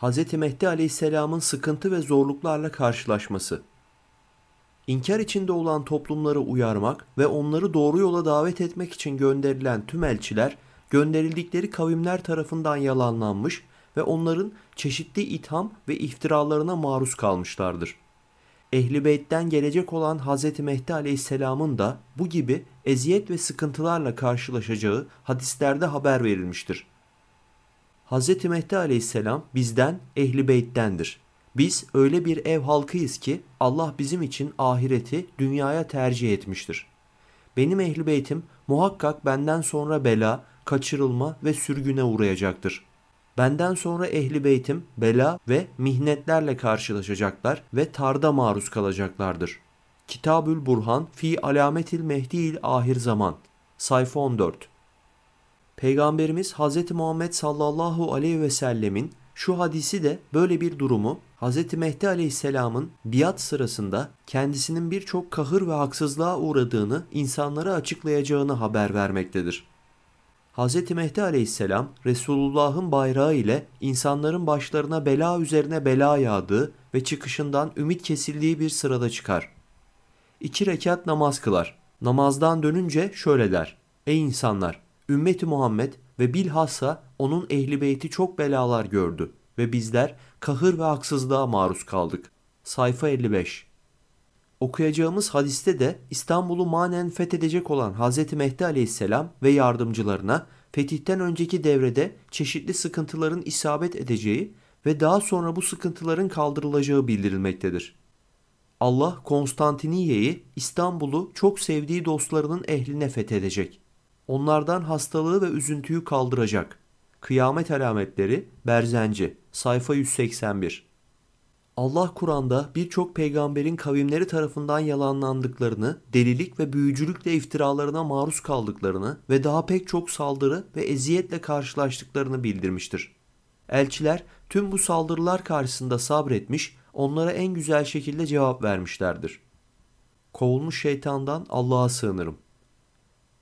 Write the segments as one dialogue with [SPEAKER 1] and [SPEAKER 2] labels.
[SPEAKER 1] Hz. Mehdi Aleyhisselam'ın sıkıntı ve zorluklarla karşılaşması. İnkar içinde olan toplumları uyarmak ve onları doğru yola davet etmek için gönderilen tüm elçiler, gönderildikleri kavimler tarafından yalanlanmış ve onların çeşitli itham ve iftiralarına maruz kalmışlardır. Ehli Beyt'ten gelecek olan Hz. Mehdi Aleyhisselam'ın da bu gibi eziyet ve sıkıntılarla karşılaşacağı hadislerde haber verilmiştir. Hz. Mehdi Aleyhisselam bizden Ehli Beyt'tendir. Biz öyle bir ev halkıyız ki Allah bizim için ahireti dünyaya tercih etmiştir. Benim Ehli Beytim muhakkak benden sonra bela, kaçırılma ve sürgüne uğrayacaktır. Benden sonra ehli beytim bela ve mihnetlerle karşılaşacaklar ve tarda maruz kalacaklardır. Kitabül Burhan fi alametil mehdiil ahir zaman sayfa 14 Peygamberimiz Hz. Muhammed sallallahu aleyhi ve sellemin şu hadisi de böyle bir durumu Hz. Mehdi aleyhisselamın biat sırasında kendisinin birçok kahır ve haksızlığa uğradığını insanlara açıklayacağını haber vermektedir. Hz. Mehdi aleyhisselam Resulullah'ın bayrağı ile insanların başlarına bela üzerine bela yağdığı ve çıkışından ümit kesildiği bir sırada çıkar. İki rekat namaz kılar. Namazdan dönünce şöyle der. Ey insanlar! Ümmeti Muhammed ve bilhassa onun ehli beyti çok belalar gördü ve bizler kahır ve haksızlığa maruz kaldık. Sayfa 55 Okuyacağımız hadiste de İstanbul'u manen fethedecek olan Hz. Mehdi aleyhisselam ve yardımcılarına fetihten önceki devrede çeşitli sıkıntıların isabet edeceği ve daha sonra bu sıkıntıların kaldırılacağı bildirilmektedir. Allah Konstantiniye'yi İstanbul'u çok sevdiği dostlarının ehline fethedecek. Onlardan hastalığı ve üzüntüyü kaldıracak. Kıyamet alametleri Berzenci sayfa 181 Allah Kur'an'da birçok peygamberin kavimleri tarafından yalanlandıklarını, delilik ve büyücülükle iftiralarına maruz kaldıklarını ve daha pek çok saldırı ve eziyetle karşılaştıklarını bildirmiştir. Elçiler tüm bu saldırılar karşısında sabretmiş, onlara en güzel şekilde cevap vermişlerdir. Kovulmuş şeytandan Allah'a sığınırım.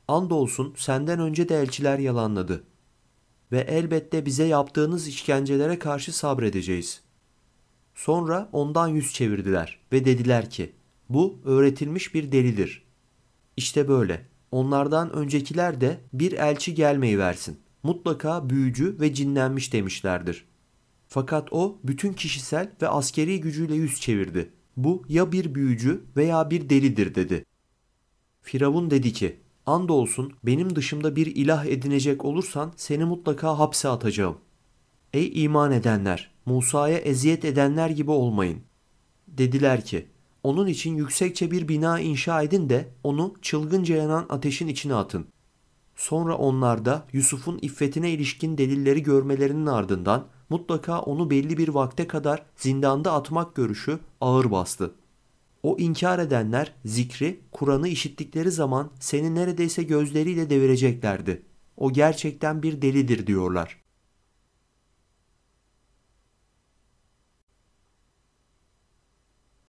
[SPEAKER 1] Andolsun senden önce de elçiler yalanladı. Ve elbette bize yaptığınız işkencelere karşı sabredeceğiz.'' Sonra ondan yüz çevirdiler ve dediler ki bu öğretilmiş bir delidir. İşte böyle. Onlardan öncekiler de bir elçi gelmeyi versin. Mutlaka büyücü ve cinlenmiş demişlerdir. Fakat o bütün kişisel ve askeri gücüyle yüz çevirdi. Bu ya bir büyücü veya bir delidir dedi. Firavun dedi ki, andolsun benim dışımda bir ilah edinecek olursan seni mutlaka hapse atacağım. Ey iman edenler! Musa'ya eziyet edenler gibi olmayın. Dediler ki, onun için yüksekçe bir bina inşa edin de onu çılgınca yanan ateşin içine atın. Sonra onlar da Yusuf'un iffetine ilişkin delilleri görmelerinin ardından mutlaka onu belli bir vakte kadar zindanda atmak görüşü ağır bastı. O inkar edenler zikri, Kur'an'ı işittikleri zaman seni neredeyse gözleriyle devireceklerdi. O gerçekten bir delidir diyorlar.